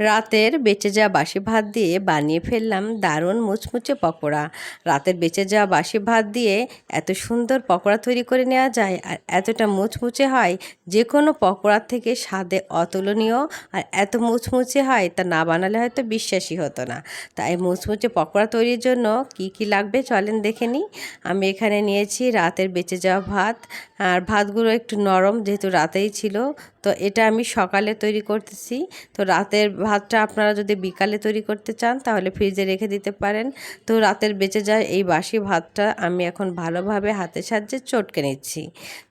রাতের বেঁচে যাওয়া বাসি ভাত দিয়ে বানিয়ে ফেললাম দারুণ মুচমুচে পকোড়া। রাতের বেঁচে যাওয়া বাসি ভাত দিয়ে এত সুন্দর পকোড়া তৈরি করে নেওয়া যায় আর এতটা মুচমুচে হয় যে কোনো পকোড়ার থেকে স্বাদে অতুলনীয় আর এত মুচমুচে হয় তা না বানালে হয়তো বিশ্বাসই হতো না। তাই মুচমুচে পকোড়া তৈরির জন্য কি কি লাগবে চলেন দেখে নিই। আমি এখানে নিয়েছি রাতের বেঁচে যাওয়া ভাত আর ভাতগুলো একটু নরম যেহেতু রাতেই ছিল তো এটা আমি সকালে তৈরি করতেছি। তো রাতের ভাতটা আপনারা যদি বিকালে তৈরি করতে চান, তাহলে ফ্রিজে রেখে দিতে পারেন। তো রাতের বেঁচে যায় এই বাসি ভাতটা আমি এখন ভালোভাবে হাতের সাহায্যে চটকে নিচ্ছি।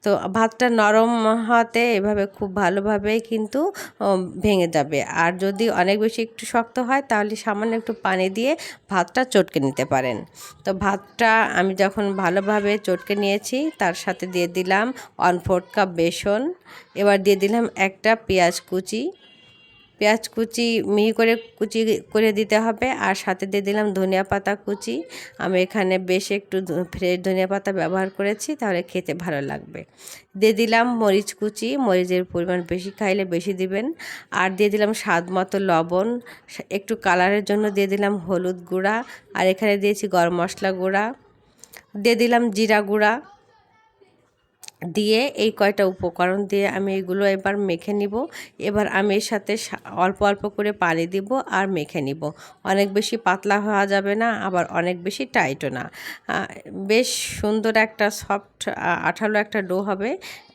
তো ভাতটা নরম হওয়াতে এভাবে খুব ভালোভাবেই কিন্তু ভেঙে যাবে। আর যদি অনেক বেশি একটু শক্ত হয়, তাহলে সামান্য একটু পানি দিয়ে ভাতটা চটকে নিতে পারেন। তো ভাতটা আমি যখন ভালোভাবে চটকে নিয়েছি, তার সাথে দিয়ে দিলাম ওয়ান ফোর্থ কাপ বেসন। এবার দিয়ে দিলাম একটা পেঁয়াজ কুচি। পেঁয়াজ কুচি, মিহি করে কুচি করে দিতে হবে আর সাথে দিয়ে দিলাম ধনিয়া পাতা কুচি। আমি এখানে বেশ একটু ফ্রেশ ধনিয়া পাতা ব্যবহার করেছি, তাহলে খেতে ভালো লাগবে। দিয়ে দিলাম মরিচ কুচি, মরিচের পরিমাণ বেশি খাইলে বেশি দিবেন। আর দিয়ে দিলাম স্বাদ মতো লবণ একটু কালারের জন্য দিয়ে দিলাম হলুদ গুঁড়া। আর এখানে দিয়েছি গরম মশলা গুঁড়া। দিয়ে দিলাম জিরা গুঁড়া। দিয়ে এই কয়টা উপকরণ দিয়ে আমি এগুলো এবার মেখে নিব। এবার আমি এর সাথে অল্প অল্প করে পানি দিব আর মেখে নিব। অনেক বেশি পাতলা হওয়া যাবে না, আবার অনেক বেশি টাইটও না। বেশ সুন্দর একটা সফট আঠালো একটা ডো হবে।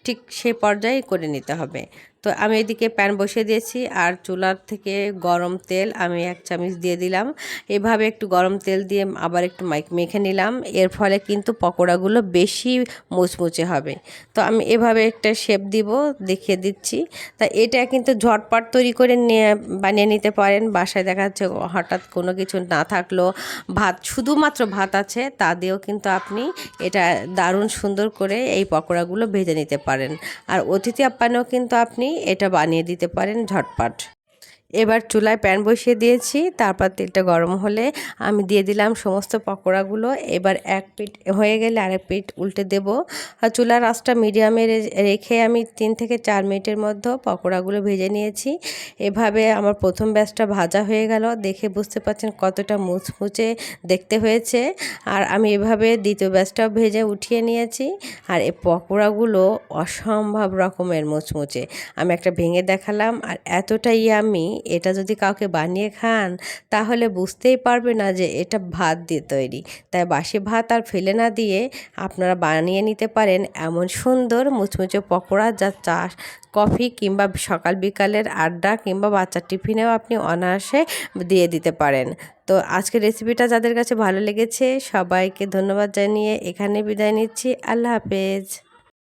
ঠিক সেই পর্যায়ে করে নিতে হবে। তো আমি এদিকে প্যান বসিয়ে দিয়েছি আর চুলার থেকে গরম তেল আমি এক চামচ দিয়ে দিলাম। এভাবে একটু গরম তেল দিয়ে আবার একটু মাইক মেখে নিলাম। এর ফলে কিন্তু পকোড়াগুলো বেশি মুচমুচে হবে। তো আমি এভাবে একটা শেপ দিব, দেখিয়ে দিচ্ছি। তা এটা কিন্তু ঝটপট তৈরি করে নিয়ে, বানিয়ে নিতে পারেন। বাসায় দেখা যাচ্ছে হঠাৎ কোনো কিছু না থাকলেও ভাত, শুধুমাত্র ভাত আছে, তা দিয়েও কিন্তু আপনি এটা দারুণ সুন্দর করে এই পকোড়াগুলো ভেজে নিতে পারেন। আর অতিথি আপ্যায়নেও কিন্তু আপনি এটা বানিয়ে দিতে পারেন ঝটপট। এবার চুলায় প্যান বসিয়ে দিয়েছি, তারপর তেলটা গরম হলে আমি দিয়ে দিলাম সমস্ত পকোড়াগুলো। এবার এক পিট হয়ে গেলে আরেক পিট উল্টে দেব। আর চুলার আঁচটা মিডিয়ামে রেখে আমি তিন থেকে চার মিনিটের মধ্যে পকোড়াগুলো ভেজে নিয়েছি। এভাবে আমার প্রথম ব্যাচটা ভাজা হয়ে গেল। দেখে বুঝতে পারছেন কতটা মুচমুচে দেখতে হয়েছে। আর আমি এভাবে দ্বিতীয় ব্যাচটাও ভেজে উঠিয়ে নিয়েছি। আর এই পকোড়াগুলো অসম্ভব রকমের মুচমুচে। আমি একটা ভেঙে দেখালাম। আর এতটাই আমি এটা যদি কাউকে বানিয়ে খান, তাহলে বুঝতেই পারবে না যে এটা ভাত দিয়ে তৈরি। তাই বাসি ভাত আর ফেলে না দিয়ে আপনারা বানিয়ে নিতে পারেন এমন সুন্দর মুচমুচে পকোড়া যা চাষ, কফি কিংবা সকাল বিকালের আড্ডা কিংবা বাচ্চার টিফিনেও আপনি অনায়াসে দিয়ে দিতে পারেন। তো আজকের রেসিপিটা যাদের কাছে ভালো লেগেছে, সবাইকে ধন্যবাদ জানিয়ে এখানে বিদায় নিচ্ছি। আল্লাহ হাফেজ।